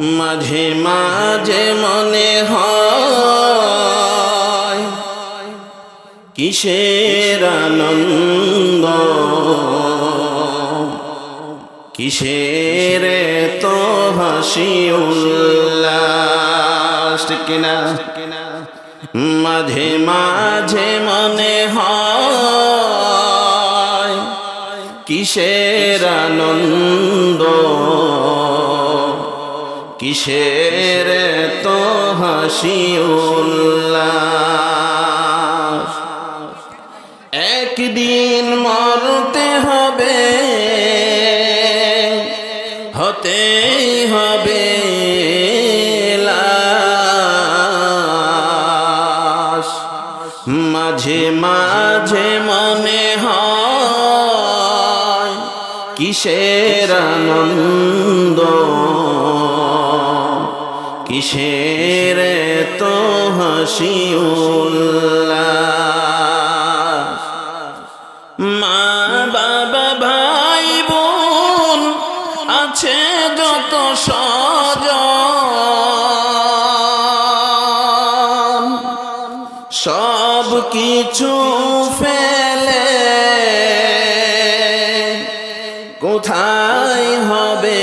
মাঝে মাঝে মনে হয় কিসের আনন্দ? কিসের তো হাসি উল্লাস? কিনা? মাঝে মাঝে মনে হয় কিসের আনন্দ? কিসের তো হাসি একদিন মরতে হবে হতে হবে মাঝে মাঝে মনে হয় কিসের আনন্দ? কিসের তো হাসি মা বাবা, ভাই, বোন আছে যত সজ সব কিছু ফেলে কোথায় হবে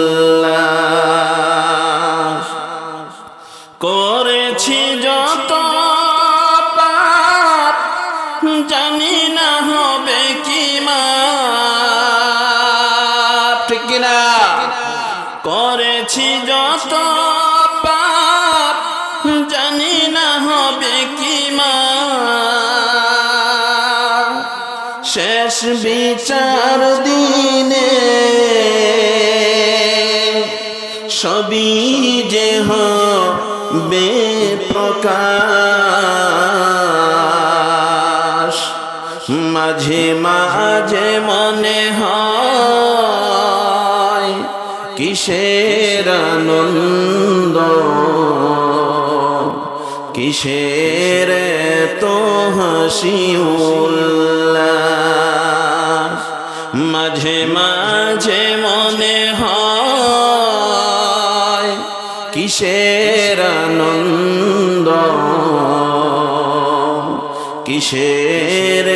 জানি না হবে কি ঠিক করেছি যত পাপ, জানি না হবে কি শেষ বিচার দিনে সবই যে হবে মাঝে মাঝে মনে হয় কিসের আনন্দ? কিসের তো হাসি মাঝে মাঝে মনে হয় কিসের আনন্দ? কিসের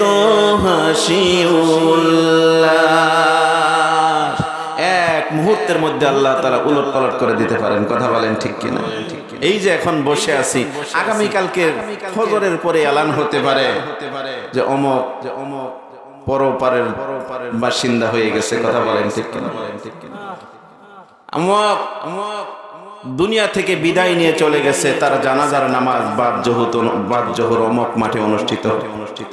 তো হাসি এক মুহূর্তের মধ্যে আল্লাহ তারা উলট পালট করে দিতে পারেন, কথা বলেন ঠিক কিনা? এই যে এখন বসে আছি, আগামীকালকে ফজরের পরে এলান হতে পারে যে অমক যে অমক পরপারের বাসিন্দা হয়ে গেছে, কথা বলেন ঠিক কিনা? আমক আমক দুনিয়া থেকে বিদায় নিয়ে চলে গেছে, তার জানাজার নামাজ বাদ জহুত, বাদ জহুর অমক মাঠে অনুষ্ঠিত। অনুষ্ঠিত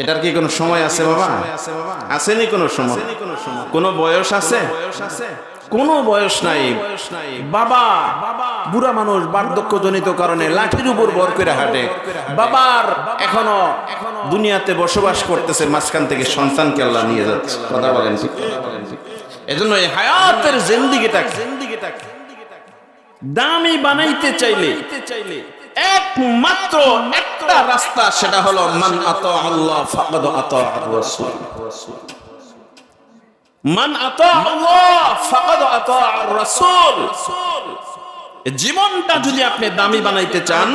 এটার কি কোনো সময় আছে বাবা? আসেনি কোনো সময়? কোনো বয়স আছে? কোনো বয়স নাই। বাবা, বুড়া মানুষ বার্ধক্যজনিত কারণে লাঠির উপর বর করে হাঁটে। বাবার এখনও দুনিয়াতে বসবাস করতেছে, মাঝখান থেকে সন্তানকে আল্লাহ নিয়ে যাচ্ছে। কথা বলেন এজন্য এই হায়াতের জিন্দিগিটাকে দামি বানাইতে চাইলে চাইলে একমাত্র একটা রাস্তা সেটা হলো মান আত আল্লাহ ফাকাদ আত রাসূল। মান আত আল্লাহ ফাকাদ আত রাসূল। জীবনটা যদি আপনি দামি বানাইতে চান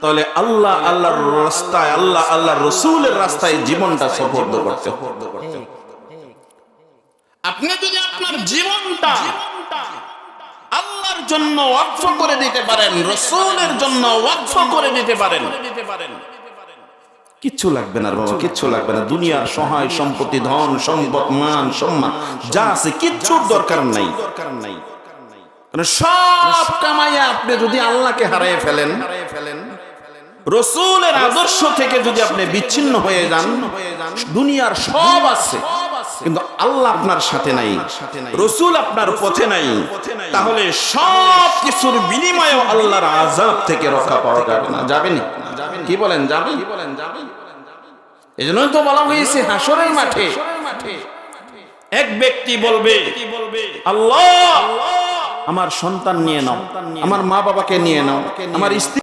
তাহলে আল্লাহ আল্লাহর রাস্তায় আল্লাহ আল্লাহ রসুলের রাস্তায় জীবনটা সফর করতে হবে। আপনি যদি আপনার জীবনটা আল্লাহর জন্য ওয়াকফ করে দিতে পারেন, রসুলের জন্য ওয়াকফ করে দিতে পারেন। কিচ্ছু লাগবে না বাবা, কিচ্ছু লাগবে না। দুনিয়ার সহায় সম্পত্তি, ধন, সম্পদ, মান, সম্মান, যা আছে কিচ্ছুর দরকার নাই। দরকার নাই সব কামাইয়া আপনি যদি আল্লাহকে ফেলেন ফেলেন, রসুলের আদর্শ থেকে যদি আপনি বিচ্ছিন্ন হয়ে যান, দুনিয়ার সব আছে। কিন্তু আল্লাহ আপনার সাথে নাই। রসুল আপনার পথে নাই। তাহলে সব কিছুর বিনিময়ে আল্লাহর আজাব থেকে রক্ষা পাওয়া যাবে না। যাবে না? কি বলেন যাবে? কি বলেন যাবে এই জন্যই তো বলা হয়েছে হাসরের মাঠে। এক ব্যক্তি বলবে আল্লাহ আমার সন্তান নিয়ে নাও আমার মা বাবাকে নিয়ে নাও আমার স্ত্রী